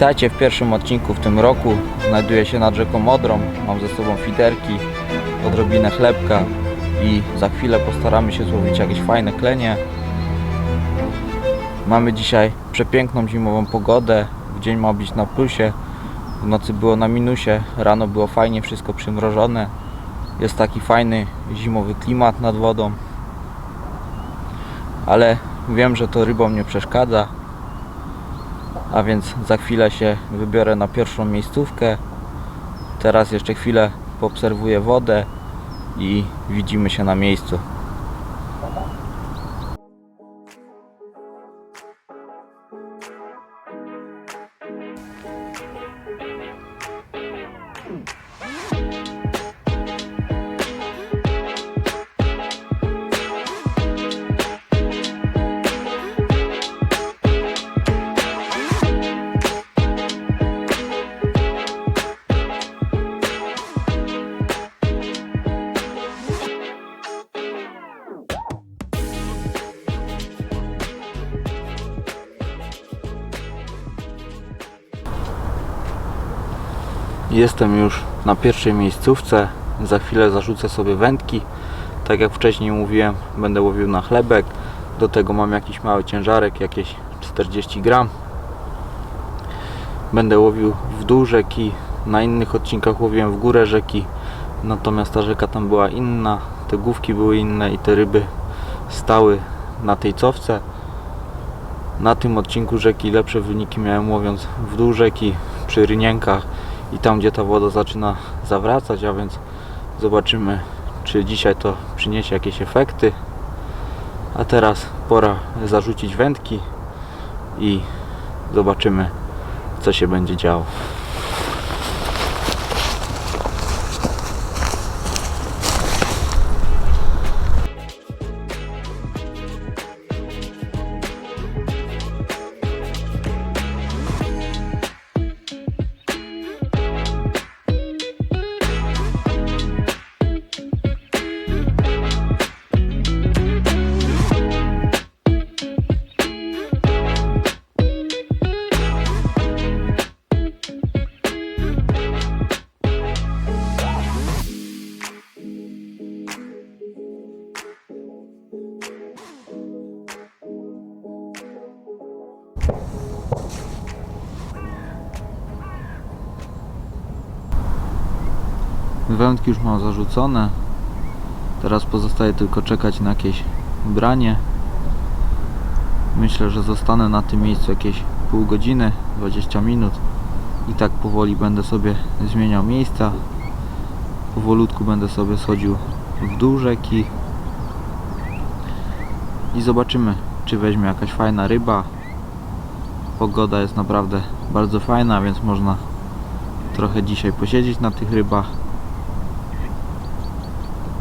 Witajcie w pierwszym odcinku w tym roku. Znajduję się nad rzeką Modrą. Mam ze sobą fiderki, odrobinę chlebka i za chwilę postaramy się złowić jakieś fajne klenie. Mamy dzisiaj przepiękną zimową pogodę. W dzień ma być na plusie, w nocy było na minusie, rano było fajnie, wszystko przymrożone. Jest taki fajny zimowy klimat nad wodą. Ale wiem, że to rybom nie przeszkadza. A więc za chwilę się wybiorę na pierwszą miejscówkę. Teraz jeszcze chwilę poobserwuję wodę i widzimy się na miejscu. Jestem już na pierwszej miejscówce. Za chwilę zarzucę sobie wędki. Tak jak wcześniej mówiłem, będę łowił na chlebek. Do tego mam jakiś mały ciężarek, jakieś 40 gram. Będę łowił w dół rzeki. Na innych odcinkach łowiłem w górę rzeki. Natomiast ta rzeka tam była inna, te główki były inne i te ryby stały na tej cofce. Na tym odcinku rzeki lepsze wyniki miałem łowiąc w dół rzeki, przy rynienkach i tam gdzie ta woda zaczyna zawracać, a więc zobaczymy czy dzisiaj to przyniesie jakieś efekty. A teraz pora zarzucić wędki i zobaczymy co się będzie działo. Już mam zarzucone. Teraz pozostaje tylko czekać na jakieś branie. Myślę, że zostanę na tym miejscu jakieś pół godziny, 20 minut i tak powoli będę sobie zmieniał miejsca. Powolutku będę sobie schodził w dół rzeki i zobaczymy, czy weźmie jakaś fajna ryba. Pogoda jest naprawdę bardzo fajna, więc można trochę dzisiaj posiedzieć na tych rybach.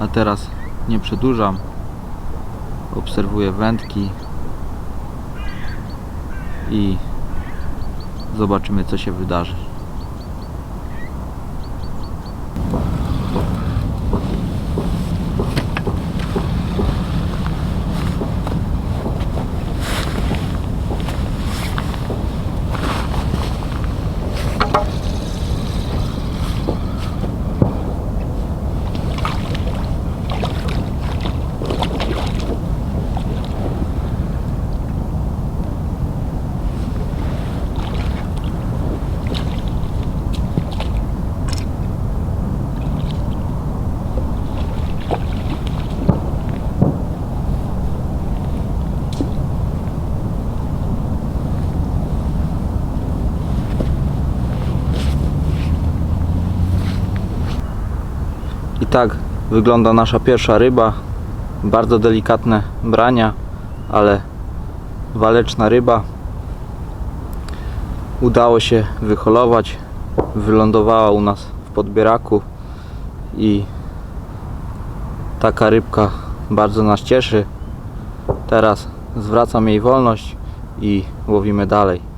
A teraz nie przedłużam. Obserwuję wędki i zobaczymy co się wydarzy. I tak wygląda nasza pierwsza ryba. Bardzo delikatne brania, ale waleczna ryba. Udało się wyholować. Wylądowała u nas w podbieraku i taka rybka bardzo nas cieszy. Teraz zwracam jej wolność i łowimy dalej.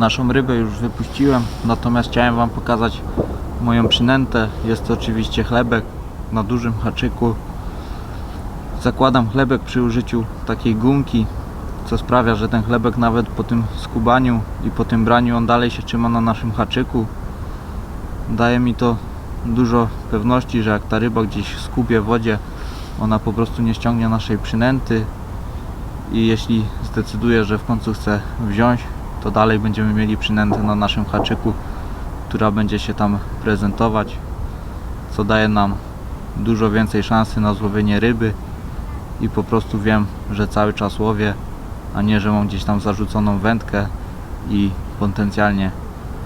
Naszą rybę już wypuściłem, natomiast chciałem Wam pokazać moją przynętę. Jest to oczywiście chlebek na dużym haczyku. Zakładam chlebek przy użyciu takiej gumki, co sprawia, że ten chlebek nawet po tym skubaniu i po tym braniu on dalej się trzyma na naszym haczyku. Daje mi to dużo pewności, że jak ta ryba gdzieś skubie w wodzie, ona po prostu nie ściągnie naszej przynęty i jeśli zdecyduje, że w końcu chce wziąć, to dalej będziemy mieli przynętę na naszym haczyku, która będzie się tam prezentować, co daje nam dużo więcej szansy na złowienie ryby i po prostu wiem, że cały czas łowię, a nie, że mam gdzieś tam zarzuconą wędkę i potencjalnie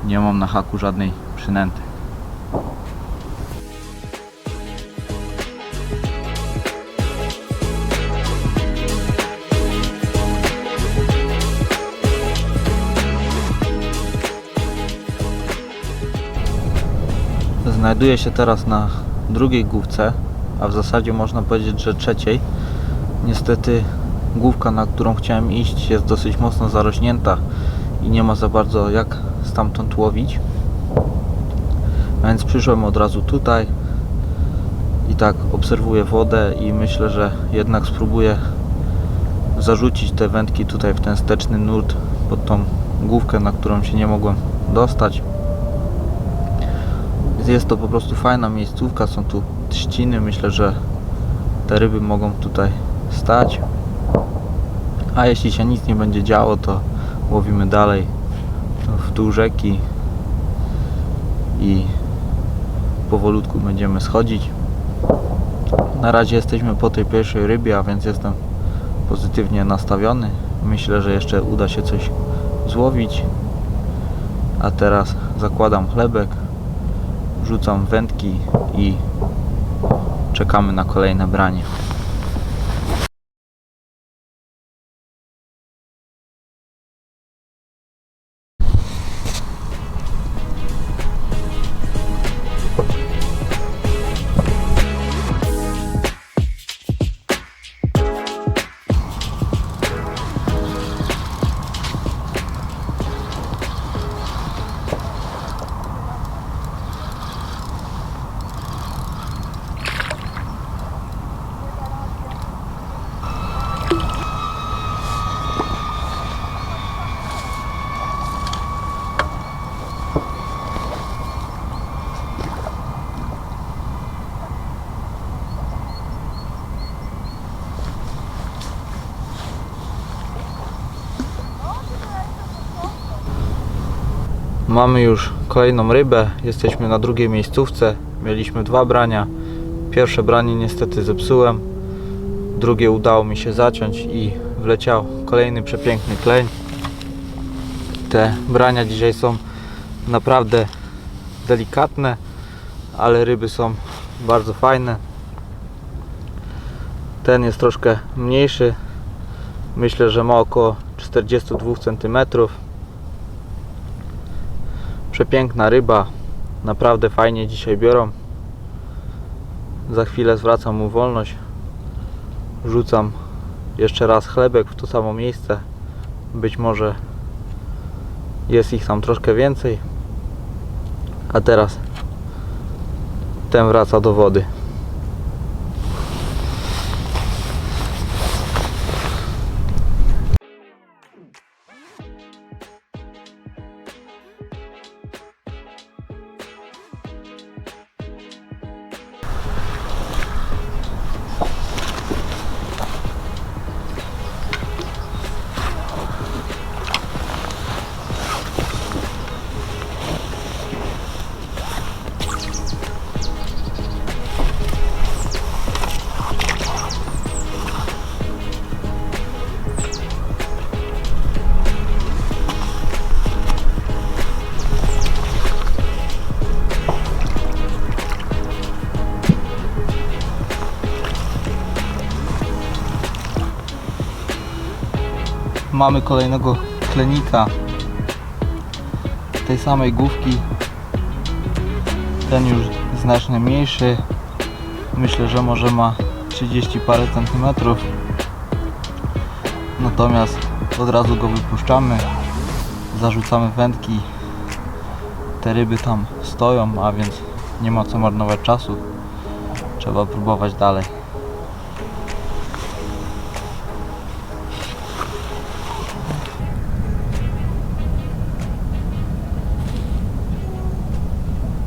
nie mam na haku żadnej przynęty. Znajduję się teraz na drugiej główce, a w zasadzie można powiedzieć, że trzeciej. Niestety główka, na którą chciałem iść jest dosyć mocno zarośnięta i nie ma za bardzo jak stamtąd łowić. Więc przyszłem od razu tutaj i tak obserwuję wodę i myślę, że jednak spróbuję zarzucić te wędki tutaj w ten steczny nurt pod tą główkę, na którą się nie mogłem dostać. Jest to po prostu fajna miejscówka, są tu trzciny, myślę, że te ryby mogą tutaj stać. A jeśli się nic nie będzie działo, to łowimy dalej w dół rzeki i powolutku będziemy schodzić. Na razie jesteśmy po tej pierwszej rybie, a więc jestem pozytywnie nastawiony. Myślę, że jeszcze uda się coś złowić. A teraz zakładam chlebek, rzucam wędki i czekamy na kolejne branie. Mamy już kolejną rybę. Jesteśmy na drugiej miejscówce. Mieliśmy dwa brania. Pierwsze branie niestety zepsułem. Drugie udało mi się zaciąć i wleciał kolejny przepiękny kleń. Te brania dzisiaj są naprawdę delikatne, ale ryby są bardzo fajne. Ten jest troszkę mniejszy. Myślę, że ma około 42 cm. Przepiękna ryba. Naprawdę fajnie dzisiaj biorą. Za chwilę zwracam mu wolność. Rzucam jeszcze raz chlebek w to samo miejsce. Być może jest ich tam troszkę więcej. A teraz ten wraca do wody. Mamy kolejnego klenika tej samej główki ten już znacznie mniejszy myślę, że może ma 30 parę centymetrów natomiast od razu go wypuszczamy zarzucamy wędki. Te ryby tam stoją, a więc nie ma co marnować czasu. Trzeba próbować dalej.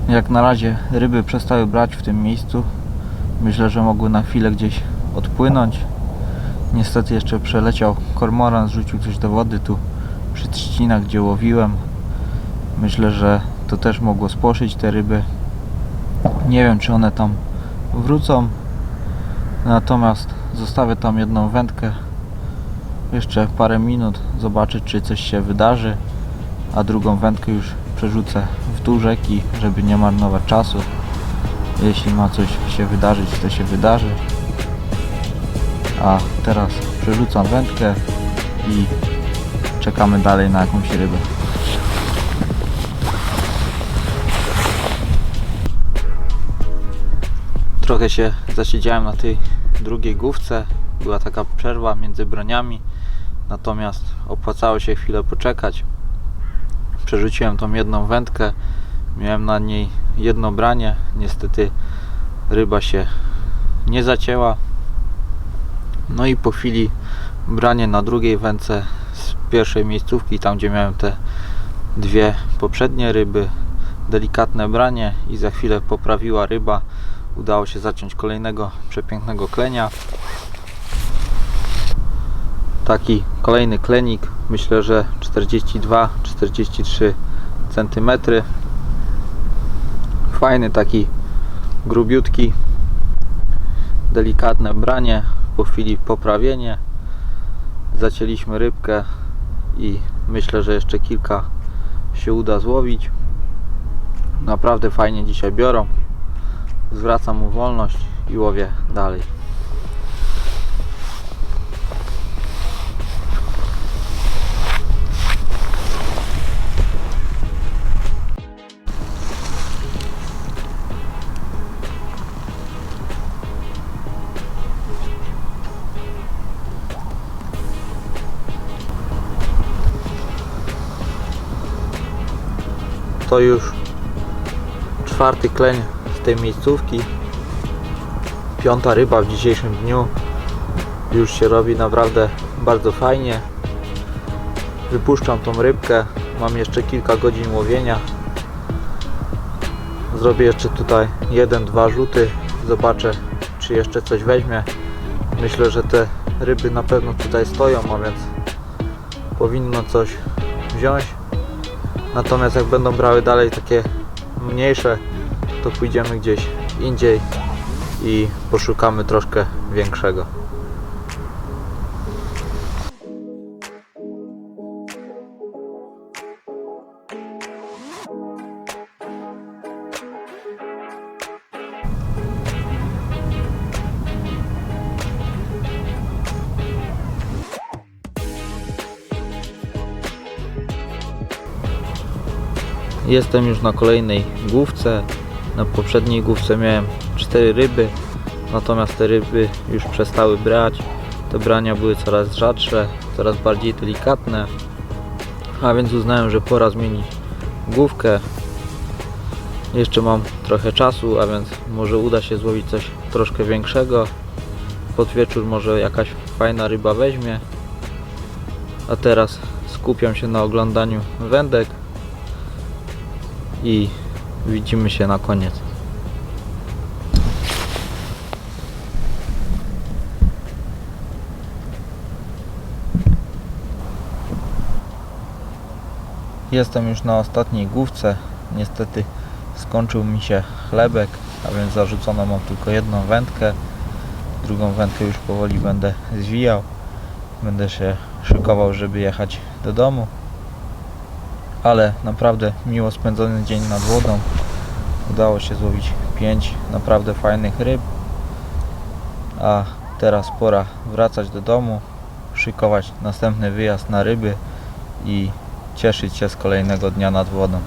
Jak na razie ryby przestały brać w tym miejscu. Myślę, że mogły na chwilę gdzieś odpłynąć. Niestety jeszcze przeleciał kormoran, zrzucił coś do wody tu przy trzcinach, gdzie łowiłem. Myślę, że to też mogło spłoszyć te ryby. Nie wiem, czy one tam wrócą. Natomiast zostawię tam jedną wędkę. Jeszcze parę minut, zobaczyć, czy coś się wydarzy. A drugą wędkę już przerzucę w dół rzeki, żeby nie marnować czasu. Jeśli ma coś się wydarzyć, to się wydarzy. A teraz przerzucam wędkę i czekamy dalej na jakąś rybę. Trochę się zasiedziałem na tej drugiej główce. Była taka przerwa między broniami. Natomiast opłacało się chwilę poczekać. Przerzuciłem tą jedną wędkę. Miałem na niej jedno branie. Niestety ryba się nie zacięła. No i po chwili branie na drugiej wędce z pierwszej miejscówki, tam gdzie miałem te dwie poprzednie ryby, delikatne branie i za chwilę poprawiła ryba. Udało się zaciąć kolejnego przepięknego klenia. Taki kolejny klenik, myślę, że 42-43 cm. Fajny taki grubiutki, delikatne branie, po chwili poprawienie. Zacięliśmy rybkę i myślę, że jeszcze kilka się uda złowić. Naprawdę fajnie dzisiaj biorą. Zwracam mu wolność i łowię dalej. To już czwarty kleń z tej miejscówki. Piąta ryba w dzisiejszym dniu. Już się robi naprawdę bardzo fajnie. Wypuszczam tą rybkę. Mam jeszcze kilka godzin łowienia. Zrobię jeszcze tutaj jeden, dwa rzuty. Zobaczę, czy jeszcze coś weźmie. Myślę, że te ryby na pewno tutaj stoją, a więc powinno coś wziąć. Natomiast jak będą brały dalej takie mniejsze, to pójdziemy gdzieś indziej i poszukamy troszkę większego. Jestem już na kolejnej główce. Na poprzedniej główce miałem 4 ryby, natomiast te ryby już przestały brać. Te brania były coraz rzadsze, coraz bardziej delikatne. A więc uznałem, że pora zmienić główkę. Jeszcze mam trochę czasu, a więc może uda się złowić coś troszkę większego. Pod wieczór może jakaś fajna ryba weźmie. A teraz skupiam się na oglądaniu wędek i widzimy się na koniec. Jestem już na ostatniej główce. Niestety skończył mi się chlebek, a więc zarzucono mam tylko jedną wędkę. Drugą wędkę już powoli będę zwijał. Będę się szykował, żeby jechać do domu ale naprawdę miło spędzony dzień nad wodą. Udało się złowić 5 naprawdę fajnych ryb. A teraz pora wracać do domu, szykować następny wyjazd na ryby i cieszyć się z kolejnego dnia nad wodą.